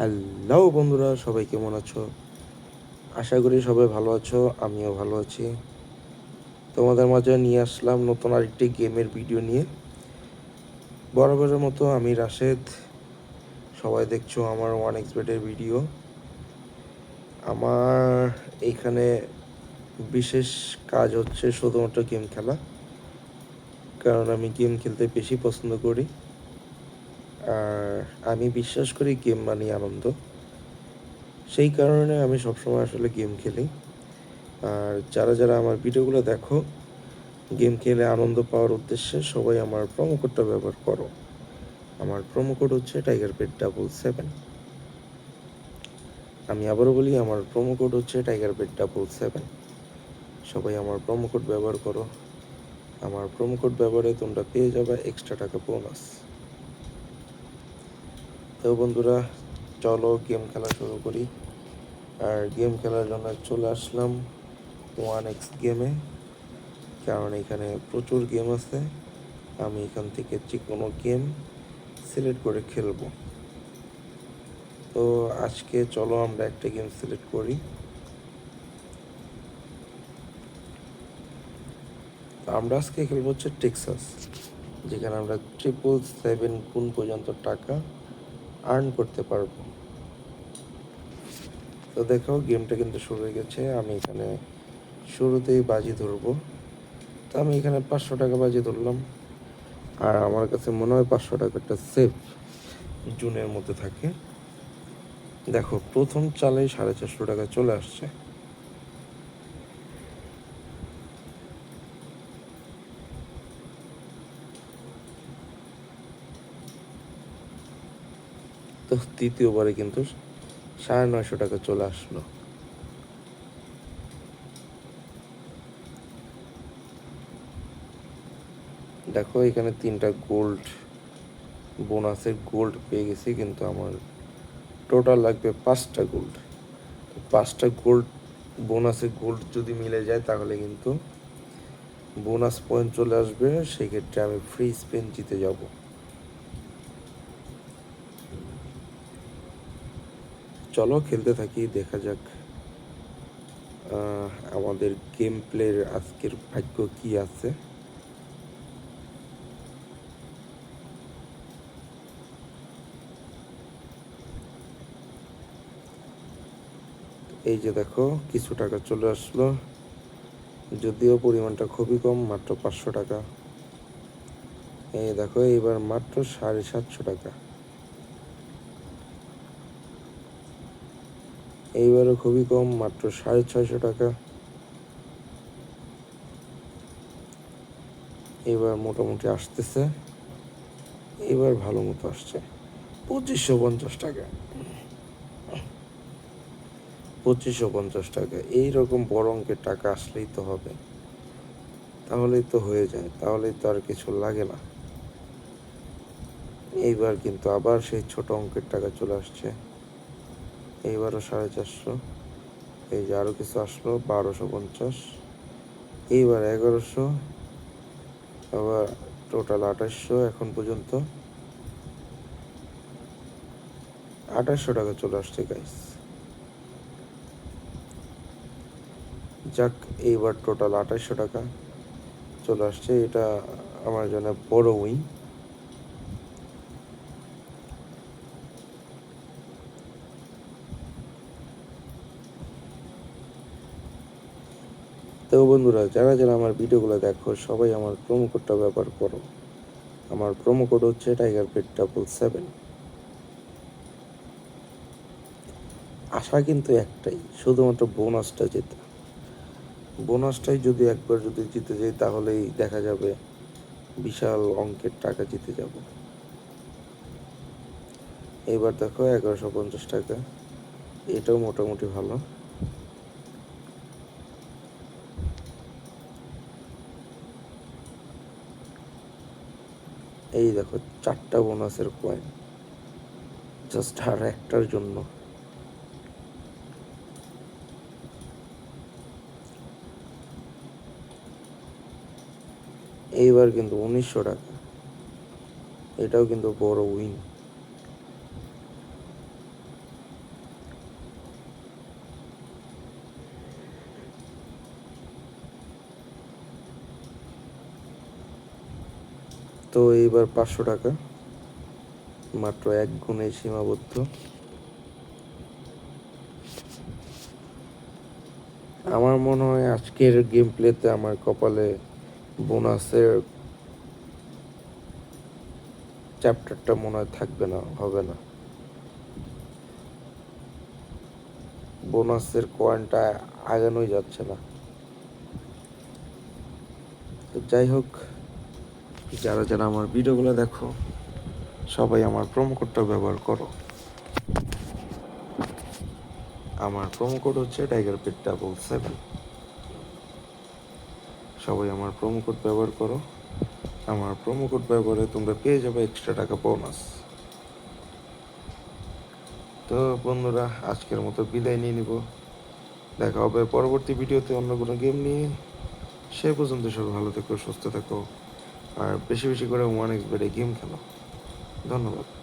Hello বন্ধুরা, সবাই কেমন আছো? আশা করি সবাই ভালো আছো, আমিও ভালো আছি। তোমাদের মাঝে নিয়ে আসলাম নতুন আরেকটি গেমের ভিডিও নিয়ে। বরাবরের মতো আমি রাশেদ। সবাই দেখছ আমার ওয়ান এক্সপেটের ভিডিও। আমার এইখানে বিশেষ কাজ হচ্ছে শুধুমাত্র গেম খেলা। কারণ আমি গেম খেলতে বেশি পছন্দ করি। আর আমি বিশ্বাস করি গেম মানে আনন্দ। সেই কারণে আমি সবসময় আসলে গেম খেলি। আর যারা যারা আমার ভিডিওগুলো দেখো গেম খেলে আনন্দ পাওয়ার উদ্দেশ্যে সবাই আমার প্রোমো কোডটা ব্যবহার করো। আমার প্রোমো কোড হচ্ছে টাইগার পেট ডাবল সেভেন আমি আবারও বলি, আমার প্রোমো কোড হচ্ছে টাইগার পেট ডাবল সেভেন সবাই আমার প্রোমো কোড ব্যবহার করো। আমার প্রোমো কোড ব্যবহারে তোমরা পেয়ে যাবে এক্সট্রা টাকা বোনাস তো বন্ধুরা, চলো গেম খেলা শুরু করি। আর গেম খেলার জন্য চলে আসলাম ওয়ান এক্স গেমে কারণ এখানে প্রচুর গেম আছে। আমি এখান থেকে যে কোনো গেম সিলেক্ট করে খেলব। তো আজকে চলো আমরা একটা গেম সিলেক্ট করি। আমরা আজকে খেলব হচ্ছে টেক্সাস যেখানে আমরা ট্রিপল সেভেন গুণ পর্যন্ত টাকা আর্ন করতে পারব। তো দেখো গেমটা কিন্তু শুরু হয়ে গেছে। আমি এখানে শুরুতেই বাজি ধরবো। তো আমি এখানে পাঁচশো টাকা বাজি ধরলাম। আর আমার কাছে মনে হয় পাঁচশো টাকাটা সেফ জুনের মধ্যে থাকে। দেখো, প্রথম চালে সাড়ে চারশো টাকা চলে আসছে। তো তৃতীয়বারে কিন্তু সাড়ে নয়শো টাকা চলে আসলো। দেখো, এখানে তিনটা গোল্ড বোনাসের গোল্ড পেয়ে গেছি, কিন্তু আমার টোটাল লাগবে পাঁচটা গোল্ড পাঁচটা গোল্ড বোনাসের গোল্ড যদি মিলে যায়, তাহলে কিন্তু বোনাস পয়েন্ট চলে আসবে। সেক্ষেত্রে আমি ফ্রি স্পেন জিতে যাব। চলো খেলতে থাকি, দেখা যাক আমাদের গেম প্লের আজকের ভাগ্য কি আছে। এই যে দেখো, কিছু টাকা চলে আসলো। যদিও পরিমাণটা খুবই কম, মাত্র পাঁচশো টাকা। এই দেখো এবার মাত্র সাড়ে সাতশো টাকা। এইবারও খুবই কম, মাত্র সাড়ে ছয়শো টাকা। এবার মোটামুটি আসতেছে। এবার ভালো মতো আসছে। পঁচিশশো পঞ্চাশ টাকা। পঁচিশশো পঞ্চাশ টাকা। এইরকম বড় অঙ্কের টাকা আসলেই তো হবে। তাহলেই তো হয়ে যায়। তাহলেই তো আর কিছু লাগে না। এইবার কিন্তু আবার সেই ছোট অঙ্কের টাকা চলে আসছে। এইবারও সাড়ে চারশো। এই যে আরও কিছু আসলো, বারোশো পঞ্চাশ। এইবার এগারোশো, আবার টোটাল আঠাশশো এখন পর্যন্ত। আঠাশশো টাকা চলে আসছে গাইস যাক, এইবার টোটাল আঠাশশো টাকা চলে আসছে। এটা আমার জন্য বড় উইন তো বন্ধুরা, যারা যারা আমার ভিডিওগুলো দেখো, সবাই আমার প্রোমো কোডটা ব্যবহার করো। আমার প্রোমো কোড হচ্ছে টাইগার পেট ডাবল সেভেন আশা কিন্তু একটাই, শুধুমাত্র বোনাসটা যেতে বোনাসটাই যদি একবার যদি জিতে যাই, তাহলেই দেখা যাবে বিশাল অঙ্কের টাকা জিতে যাব। এবার দেখো এগারোশো পঞ্চাশ টাকা। এটাও মোটামুটি ভালো। এই দেখো, চারটা বোনাসের কয়েন জাস্ট আর একটার জন্য। এইবার কিন্তু উনিশশো টাকা। এটাও কিন্তু বড় উইন তো এইবার পাঁচশো টাকা। মাত্র এক গুণে সীমাবদ্ধ। আমার মনে হয় আজকের গেম প্লেতে আমার কপালে বোনাসের চ্যাপ্টারটা মনে হয় থাকবে না, হবে না। বোনাসের কয়েনটা আগানোই যাচ্ছে না। তো যাই হোক যারা যারা আমার ভিডিওগুলো দেখো, সবাই আমার প্রোমো কোডটা ব্যবহার করো। আমার প্রোমো কোড হচ্ছে টাইগার পেট ডাবল সেভেন সবাই আমার প্রোমো কোড ব্যবহার করো। আমার প্রোমো কোড ব্যবহারে তোমরা পেয়ে যাবে এক্সট্রা টাকা বোনাস তো বন্ধুরা, আজকের মতো বিদায় নিয়ে নিব। দেখা হবে পরবর্তী ভিডিওতে অন্য কোনো গেম নিয়ে। সে পর্যন্ত সবাই ভালো থেকো, সুস্থ থেকো। আর বেশি বেশি করে ওয়ান এক্স বেড়ে গেম খেলো। ধন্যবাদ।